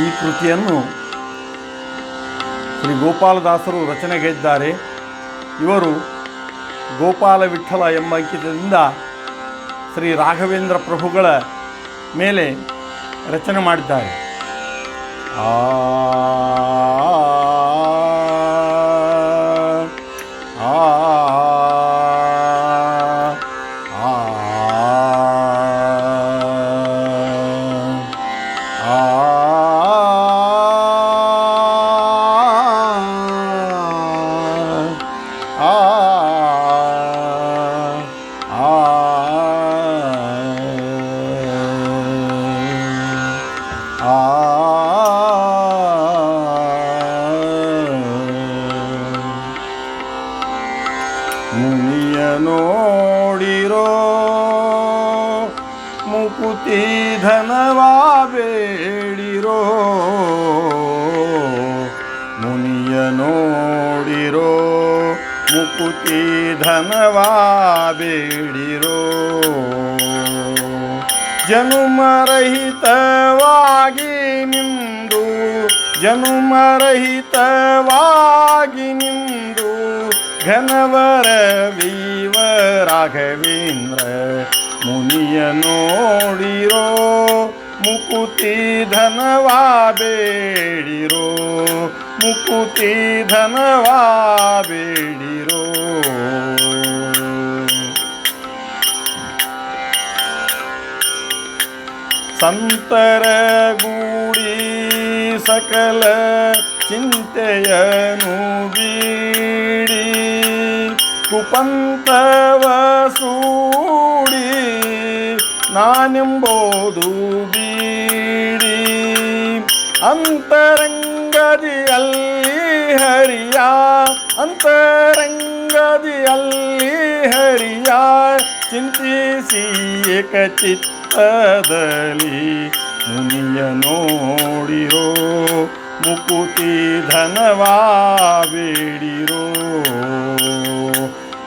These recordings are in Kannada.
ಈ ಕೃತಿಯನ್ನು ಶ್ರೀ ಗೋಪಾಲದಾಸರು ರಚನೆಗೈದ್ದಾರೆ ಇವರು ಗೋಪಾಲ ವಿಠಲ ಎಂಬ ಅಂಕಿತದಿಂದ ಶ್ರೀ ರಾಘವೇಂದ್ರ ಪ್ರಭುಗಳ ಮೇಲೆ ರಚನೆ ಮಾಡಿದ್ದಾರೆ. ಆ ಧನವಾ ಬೇಡಿರೋ ಮುನಿಯ ನೋಡಿರೋ ಮುಕುತಿ ಧನವಾ ಬೇಡಿರೋ ಜನುಮರಹಿತವಾಗಿ ನಿಂದು ಜನುಮರಹಿತವಾಗಿ ನಿಂದು ಘನವರ ವೀವ ರಾಘವೇಂದ್ರ. ಮುನಿಯ ನೋಡಿರೋ, ಮುಕುತಿ ಧನವಾ ಬೇಡಿರೋ, ಮುಕುತಿ ಧನವಾ ಬೇಡಿರೋ. ಸಂತರ ಗೂಡಿ ಸಕಲ ಚಿಂತೆಯನು ಬೀಡಿ ಕುಪಂತವ ಸೂಡಿ ನಾನೆಂಬುದು ಬೀಡಿ ಅಂತರಂಗದಿ ಅಲ್ಲಿ ಹರಿಯ ಅಂತರಂಗದಿ ಅಲ್ಲಿ ಹರಿಯ ಚಿಂತಿಸಿ ಏಕ ಚಿತ್ತದಲ್ಲಿ ಮುನಿಯ ನೋಡಿರೋ ಮುಕುತಿ ಧನವಾ ಬೇಡಿರೋ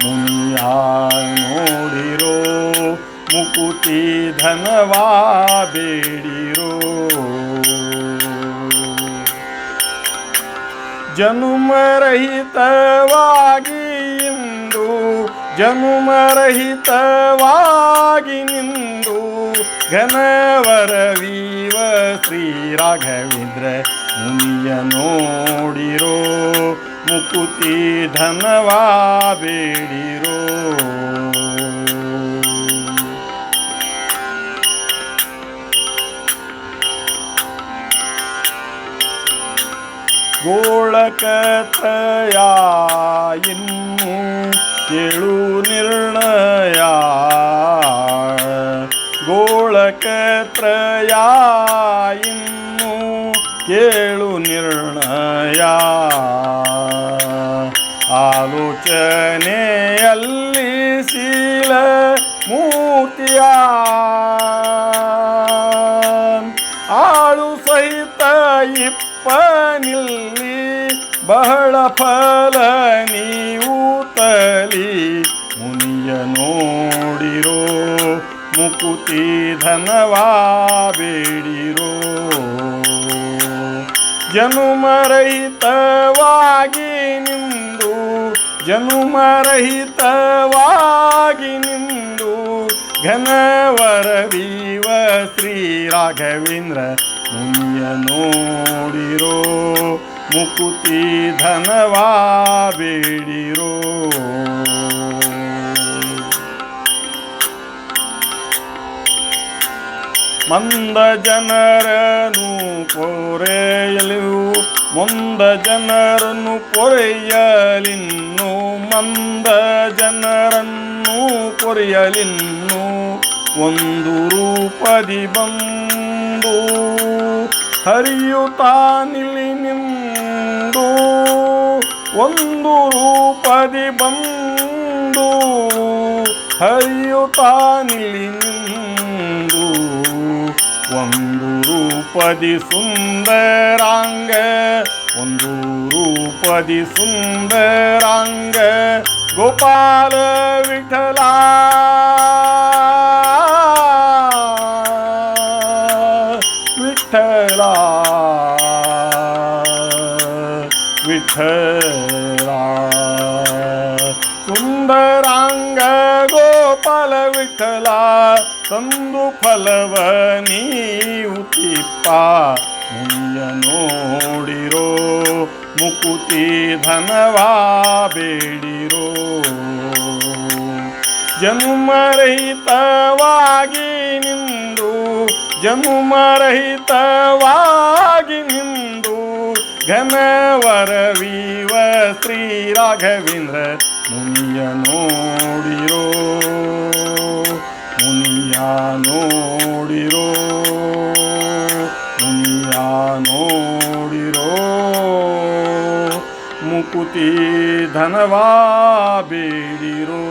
ಮುನಿಯ ನೋಡಿರೋ ಮುಕುತಿ ಧನವಾ ಬೇಡಿರೋ. ಜನುಮರಹಿತವಾಗಿ ಇಂದು ಜನುಮರಹಿತವಾಗಿ ನಿಂದು ಘನವರ ವೀವ ಶ್ರೀ ರಾಘವೇಂದ್ರ ಮುನಿಯ ನೋಡಿರೋ. ಮುಕುತಿ ಧನವಾ ಬೇಡಿರೋ. ಗೋಳಕತ್ರಯ ಇನ್ನು ಕೇಳು ನಿರ್ಣಯ. ಗೋಳಕತ್ರಯ ಇನ್ನು ಕೇಳು ನಿರ್ಣಯ. ಆಲೋಚನೆಯಲ್ಲಿ ಶೀಲ ಮೂರ್ತಿಯ ಇಪ್ಪನಿಲ್ಲಿ ಬಹಳ ಫಲ ನೀವು ತಲಿ. ಮುನಿಯ ನೋಡಿರೋ ಮುಕುತಿ ಧನವಾ ಬೇಡಿರೋ. ಜನುಮರಹಿತವಾಗಿ ನಿಂದು ಜನುಮರಹಿತವಾಗಿ ನಿಂದು ಘನವರ ವೀವ ಶ್ರೀ ರಾಘವೇಂದ್ರ ಮುನಿಯ ನೋಡಿರೋ ಮುಕುತಿ ಧನವಾ ಬೇಡಿರೋ. ಮಂದ ಜನರನು ಪೊರೆಯಲು ಮುಂದ ಜನರನ್ನು ಪೊರೆಯಲಿನ್ನು ಮಂದ ಜನರನ್ನು ಪೊರೆಯಲಿನ್ನು ಒಂದು ರೂಪದಿ ಬಂದು ಹರಿಯುತ್ತಾ ನಿಲಿ ನಿಂದು, ಒಂದು ರೂಪದಿ ಬಂದು ಹರಿಯುತ್ತಾ ನಿಲ್ಲಿ ನಿಂದು, ಒಂದು ರೂಪದಿ ಸುಂದರಾಂಗ, ಒಂದು ರೂಪದಿ ಸುಂದರಾಂಗ, ಗೋಪಾಲ ವಿಠಲ. ವಿಠಲ ಸುಂದರಾಂಗ ಗೋಪಾಲ ವಿಠಲ ತಂದು ಫಲವ ನೀವು ತಿಪ್ಪ. ನೋಡಿರೋ, ಮುಕುತಿ ಧನವಾ ಬೇಡಿರೋ. ಜನುಮರಹಿತವಾಗಿ ನಿಂದು ಜನುಮರಹಿತವಾಗಿ ನಿಂದು. ಘನವರವೀವ ಶ್ರೀ ರಾಘವೇಂದ್ರ ಮುನಿಯ ನೋಡಿರೋ ಮುನಿಯ ನೋಡಿರೋ ಮುನಿಯ ನೋಡಿರೋ ಮುಕುತಿ ಧನವಾ ಬೇಡಿರೋ.